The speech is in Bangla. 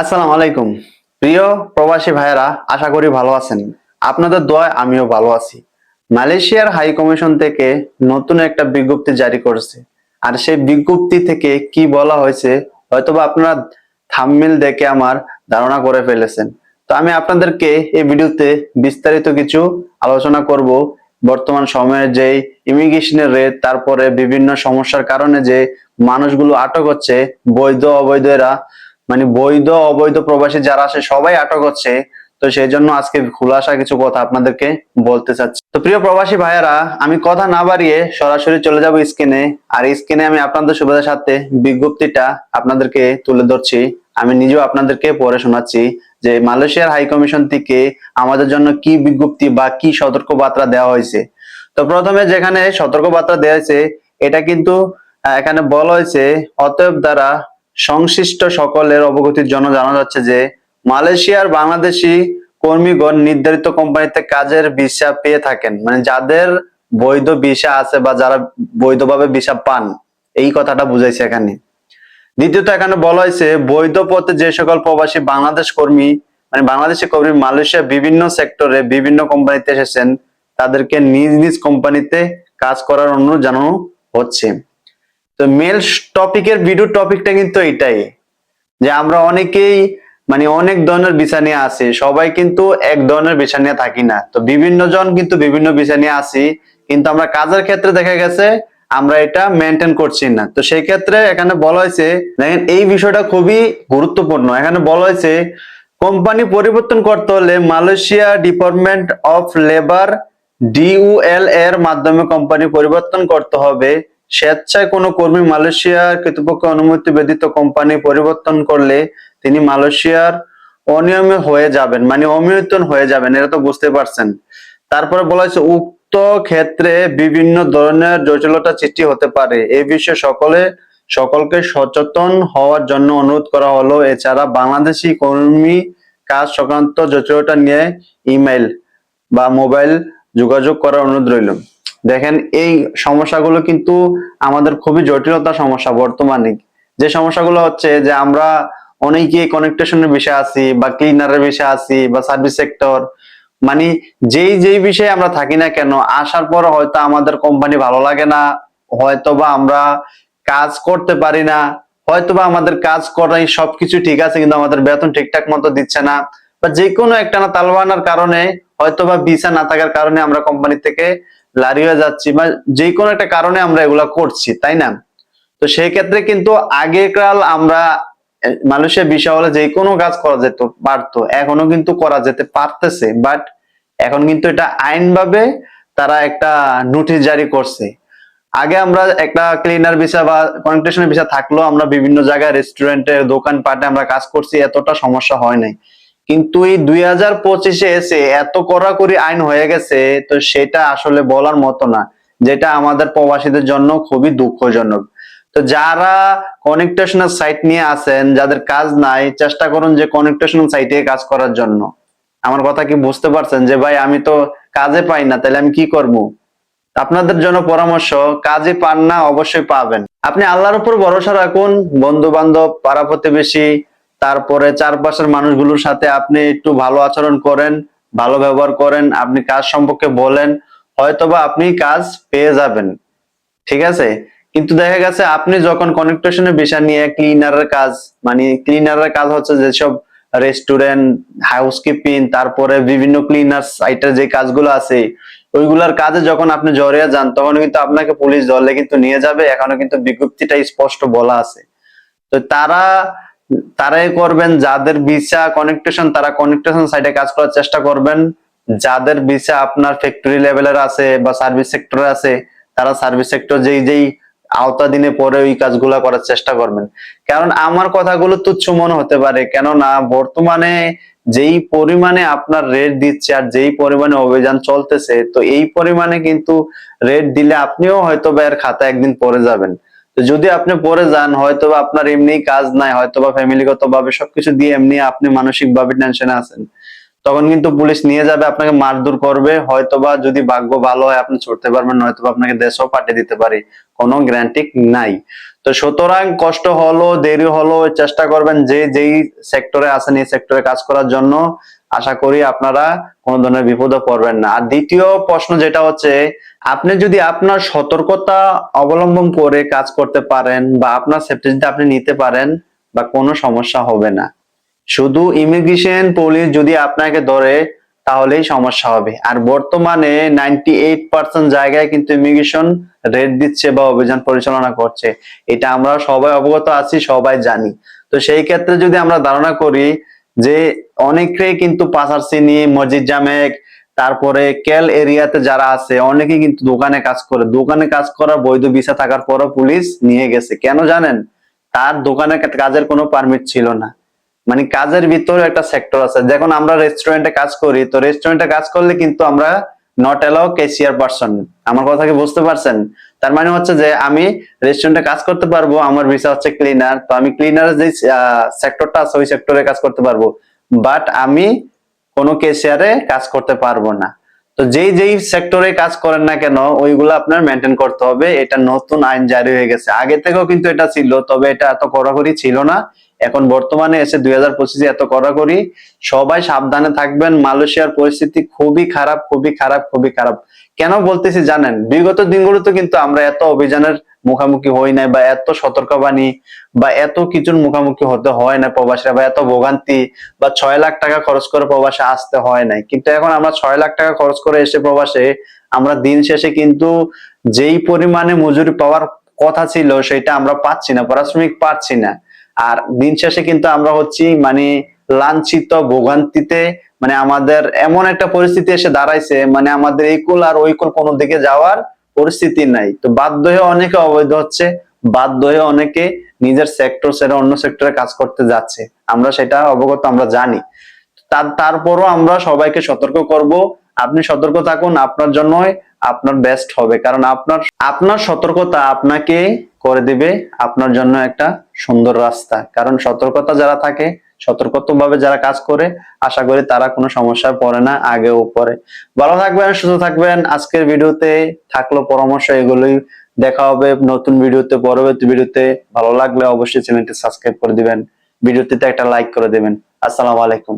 আসসালামু আলাইকুম। প্রিয় প্রবাসী ভাইয়েরা, আশা করি ভালো আছেন। আপনাদের দোয়ায় আমিও ভালো আছি। মালয়েশিয়ার হাই কমিশন থেকে নতুন একটা বিজ্ঞপ্তি জারি করেছে। আর সেই বিজ্ঞপ্তি থেকে কি বলা হয়েছে, হয়তোবা আপনারা থাম্বনেল দেখে আমার ধারণা করে ফেলেছেন। তো আমি আপনাদেরকে এই ভিডিওতে বিস্তারিত কিছু আলোচনা করব। বর্তমান সময়ে যে ইমিগ্রেশনের রেট, তারপরে বিভিন্ন সমস্যার কারণে যে মানুষগুলো আটক হচ্ছে বৈধ অবৈধরা মানে বৈধ, অবৈধ প্রবাসী যারা আছে, সবাই আটক হচ্ছে। তো সেই জন্য আজকে খোলাসা কিছু কথা আপনাদেরকে বলতে চাচ্ছি। তো প্রিয় প্রবাসী ভাইয়েরা, আমি কথা না বাড়িয়ে সরাসরি চলে যাব স্ক্রিনে। আর স্ক্রিনে আমি আপনাদের সুবিধার সাথে বিজ্ঞপ্তিটা আপনাদেরকে তুলে ধরছি। আমি নিজেও আপনাদেরকে পড়ে শোনাচ্ছি যে মালয়েশিয়ার হাই কমিশন থেকে আমাদের জন্য কি বিজ্ঞপ্তি বা কি সতর্ক বার্তা দেওয়া হয়েছে। তো প্রথমে যেখানে সতর্ক বার্তা দেওয়া হয়েছে, এটা কিন্তু এখানে বলা হয়েছে, অতএব দ্বারা সংশ্লিষ্ট সকলের অবগতির জন্য জানা যাচ্ছে যে মালয়েশিয়ার বাংলাদেশি কর্মীগণ নির্ধারিত কোম্পানিতে কাজের ভিসা পেয়ে থাকেন। মানে যাদের বৈধ ভিসা আছে বা যারা বৈধভাবে ভিসা পান, এই কথাটা বুঝাইছে এখানে। দ্বিতীয়ত এখানে বলা হয়েছে, বৈধ পথে যে সকল প্রবাসী বাংলাদেশ কর্মী মানে বাংলাদেশি কর্মী মালয়েশিয়া বিভিন্ন সেক্টরে বিভিন্ন কোম্পানিতে এসেছেন, তাদেরকে নিজ নিজ কোম্পানিতে কাজ করার অনুরোধ জানানো হচ্ছে। তো মেল টপিকের ভিডিও টপিকটা কিন্তু এটাই, যে আমরা অনেকেই মানে অনেক ধরনের বিষয় নিয়ে আসি, সবাই কিন্তু এক ধরনের বিষয় নিয়ে থাকি না। তো বিভিন্ন জন কিন্তু বিভিন্ন বিষয় নিয়ে আসি, কিন্তু আমরা কাজের ক্ষেত্রে দেখা গেছে আমরা এটা মেনটেন করছি না। তো সেই ক্ষেত্রে এখানে বলা হয়েছে, দেখেন এই বিষয়টা খুবই গুরুত্বপূর্ণ। এখানে বলা হয়েছে, কোম্পানি পরিবর্তন করতে হলে মালয়েশিয়া ডিপার্টমেন্ট অফ লেবার, ডিউএল এর মাধ্যমে কোম্পানি পরিবর্তন করতে হবে। স্বেচ্ছায় কোনো কর্মী মালয়েশিয়ার কর্তৃপক্ষ অনুমতি ব্যতীত কোম্পানি পরিবর্তন করলে তিনি মালয়েশিয়ার অনিয়মে হয়ে যাবেন মানে অমিয়তন হয়ে যাবেন, এটা তো বুঝতে পারছেন। তারপরে বলা হয়েছে, উক্ত ক্ষেত্রে বিভিন্ন ধরনের জটিলতা সৃষ্টি হতে পারে। এই বিষয়ে সকলে, সকলকে সচেতন হওয়ার জন্য অনুরোধ করা হলো। এছাড়া বাংলাদেশি কর্মী কাজ সংক্রান্ত জটিলতা নিয়ে ইমেল বা মোবাইল যোগাযোগ করার অনুরোধ রইল। দেখেন, এই সমস্যাগুলো কিন্তু আমাদের খুবই জটিলতার সমস্যা বর্তমানে। যে সমস্যাগুলো হচ্ছে যে আমরা অনেকে কানেক্টেশনের বিষয়ে আছি বা ক্লিনারের বিষয়ে আছি বা সার্ভিস সেক্টর মানে যেই যেই বিষয়ে আমরা থাকি না কেন, আসার পর হয়তো আমাদের কোম্পানি ভালো লাগে না হয়তো বা আমরা কাজ করতে পারি না হয়তো বা আমাদের কাজ করাই সবকিছু ঠিক আছে, কিন্তু আমাদের বেতন ঠিকঠাক মতো দিচ্ছে না, বা যে কোনো একটা না তালবানার কারণে হয়তো বা ভিসা না থাকার কারণে আমরা কোম্পানি থেকে লারি হয়ে যাচ্ছি বা যে কোনো একটা কারণে আমরা এগুলা করছি, তাই না? তো সেই ক্ষেত্রে কিন্তু আগেকাল আমরা মানুষের বিষয় হলে যে কোনো কাজ করা যেত, পারতো। এখনও কিন্তু করা যেতে পারতেছে বাট এখন কিন্তু এটা আইনভাবে তারা একটা নোটিশ জারি করছে। আগে আমরা একটা ক্লিনার ভিসা বা কনটেশনের ভিসা থাকলেও আমরা বিভিন্ন জায়গায় রেস্টুরেন্টে দোকান পাটে আমরা কাজ করছি, এতটা সমস্যা হয় নাই। কিন্তু এই দুই হাজার পঁচিশে এসে এত কড়াকড়ি আইন হয়ে গেছে, তো সেটা আসলে বলার মতো না, যেটা আমাদের প্রবাসীদের জন্য খুবই দুঃখজনক। তো যারা কনেকটেশনাল সাইট নিয়ে আছেন, যাদের কাজ নাই, চেষ্টা করুন যে কনেকটেশনাল সাইটে কাজ করার জন্য। আমার কথা কি বুঝতে পারছেন? যে ভাই, আমি তো কাজে পাই না, তাহলে আমি কি করব? আপনাদের জন্য পরামর্শ, কাজে পান না, অবশ্যই পাবেন। আপনি আল্লাহর উপর ভরসা রাখুন বন্ধু বান্ধব পাড়া প্রতিবেশী তারপরে চারপাশের মানুষগুলোর সাথে আপনি একটু ভালো আচরণ করেন, ভালো ব্যবহার করেন, আপনি কাজ সম্পর্কে বলেন, হয়তোবা আপনি কাজ পেয়ে যাবেন। ঠিক আছে? কিন্তু দেখা গেছে আপনি যখন কনেকটেশনের বিষয় নিয়ে ক্লিনারের কাজ মানে ক্লিনারের কাজ হচ্ছে যেসব রেস্টুরেন্ট হাউসকিপিং তারপরে বিভিন্ন ক্লিনার সাইটের যে কাজগুলো আছে, ওইগুলার কাজে যখন আপনি জড়িয়ে যান, তখন কিন্তু আপনাকে পুলিশ দলে কিন্তু নিয়ে যাবে, এখনও কিন্তু বিজ্ঞপ্তিটা স্পষ্ট বলা আছে। তো তারা তারাই করবেন, যাদের ভিসা কনেকটেশন তারা কনেকটেশন সাইডে কাজ করার চেষ্টা করবেন। যাদের ভিসা আপনার ফ্যাক্টরি লেভেলের আছে বা সার্ভিস সেক্টরে আছে, তারা সার্ভিস সেক্টর যেই যেই আওতাধীনে পরে ওই কাজগুলা করার চেষ্টা করবেন। কারণ আমার কথাগুলো তুচ্ছ মনে হতে পারে, কেননা বর্তমানে যেই পরিমাণে আপনার রেট দিচ্ছে আর যেই পরিমাণে অভিযান চলতেছে, তো এই পরিমাণে কিন্তু রেট দিলে আপনিও হয়তো বা এর খাতা একদিন পরে যাবেন। যদি আপনি পরে যান হয়তো আপনার এমনি কাজ নাই হয়তো বা ফ্যামিলিগত ভাবে সবকিছু দিয়ে এমনি আপনি মানসিক ভাবে টেনশনে আছেন। তখন কিন্তু পুলিশ নিয়ে যাবে, আপনাকে মারধর করবে, হয়তোবা যদি ভাগ্য ভালো হয় আপনি ছুটতে পারবেন নয়তো আপনাকে দেশও পাঠিয়ে দিতে পারে, কোনো গ্যারান্টি নাই। তো সুতরাং কষ্ট হলো, দেরি হলো, চেষ্টা করবেন যে যেই সেক্টরে আছেন, এই সেক্টরে কাজ করার জন্য। আশা করি আপনারা কোনো ধরনের বিপদে পড়বেন না। আর দ্বিতীয় প্রশ্ন যেটা হচ্ছে, আপনি যদি আপনার সতর্কতা অবলম্বন করে কাজ করতে পারেন বা আপনার সেফটি যদি আপনি নিতে পারেন, বা কোনো সমস্যা হবে না। শুধু ইমিগ্রেশন পুলিশ যদি আপনাকে ধরে, তাহলেই সমস্যা হবে। আর বর্তমানে নাইনটি এইট পার্সেন্ট জায়গায় কিন্তু ইমিগ্রেশন রেড দিচ্ছে বা অভিযান পরিচালনা করছে। এটা আমরা সবাই অবগত আছি, সবাই জানি। তো সেই ক্ষেত্রে যদি আমরা ধারণা করি যে অনেকেই কিন্তু পাশার চিনি, মসজিদ জামেক, তারপরে কেল এরিয়াতে যারা আছে অনেকে কিন্তু দোকানে কাজ করে। দোকানে কাজ করার বৈধ ভিসা থাকার পরও পুলিশ নিয়ে গেছে। কেন জানেন? তার দোকানে কাজের কোনো পারমিট ছিল না। মানে কাজের ভিতরে একটা সেক্টর আছে। দেখুন, আমরা রেস্টুরেন্টে কাজ করি, তো রেস্টুরেন্টে কাজ করলে কিন্তু আমরা নট এলাও ক্যাশিয়ার পারসন আমার কথা কি বুঝতে পারছেন? তার মানে হচ্ছে যে আমি রেস্টুরেন্টে কাজ করতে পারব, আমার ভিসা হচ্ছে ক্লিনার তো আমি ক্লিনারের যে সেক্টরটা আছে, ওই সেক্টরে কাজ করতে পারব। বাট আমি কোনো ক্যাশিয়ারে কাজ করতে পারব না। তো যেই যেই সেক্টরে কাজ করেন না কেন, ওইগুলো আপনার মেনটেন করতে হবে। এটা নতুন আইন জারি হয়ে গেছে। আগে থেকেও কিন্তু এটা ছিল, তবে এটা এত কড়াকড়ি ছিল না। এখন বর্তমানে এসে দুই হাজার পঁচিশে এত কড়াকড়ি, সবাই সাবধানে থাকবেন, মালয়েশিয়ার পরিস্থিতি খুবই খারাপ খুবই খারাপ খুবই খারাপ। কেন বলতেছি জানেন, বিগত দিনগুলোতে কিন্তু আমরা এত অভিযানের মুখামুখি হই নাই বা এত সতর্কবাণী বা এত কিছুর মুখামুখি হতে হয় না প্রবাসীরা বা এত ভোগান্তি বা ছয় লাখ টাকা খরচ করে প্রবাসে আসতে হয় নাই। কিন্তু এখন আমরা ছয় লাখ টাকা খরচ করে এসে প্রবাসে, আমরা দিন শেষে কিন্তু যেই পরিমাণে মজুরি পাওয়ার কথা ছিল, সেটা আমরা পাচ্ছি না, পারিশ্রমিক পাচ্ছি না। আর দিন শেষে কিন্তু আমরা হচ্ছি মানে লাঞ্ছিত, ভোগান্তিতে মানে আমাদের এমন একটা পরিস্থিতি এসে দাঁড়াইছে মানে আমাদের এই কুল আর ওই কুল কোনো দিকে যাওয়ার পরিস্থিতি নাই। তো বাধ্য হয়ে অনেকে অবৈধ হচ্ছে, বাধ্য হয়ে অনেকে নিজের সেক্টর ছেড়ে অন্য সেক্টরে কাজ করতে যাচ্ছে। আমরা সেটা অবগত, আমরা জানি। তার, তারপরও আমরা সবাইকে সতর্ক করব। আপনি সতর্ক থাকুন, আপনার জন্যই আপনার বেস্ট হবে। কারণ আপনার আপনার সতর্কতা আপনাকে করে দিবে আপনার জন্য একটা সুন্দর রাস্তা। কারণ সতর্কতা যারা থাকে সতর্কত ভাবে যারা কাজ করে, আশা করি তারা কোনো সমস্যায় পড়ে না, আগেও পড়ে। ভালো থাকবেন, সুস্থ থাকবেন। আজকের ভিডিওতে থাকল পরামর্শ এগুলোই। দেখা হবে নতুন ভিডিওতে, পরবর্তী ভিডিওতে। ভালো লাগলে অবশ্যই চ্যানেলটি সাবস্ক্রাইব করে দিবেন। ভিডিওটিতে একটা লাইক করে দিবেন। আসসালামু আলাইকুম।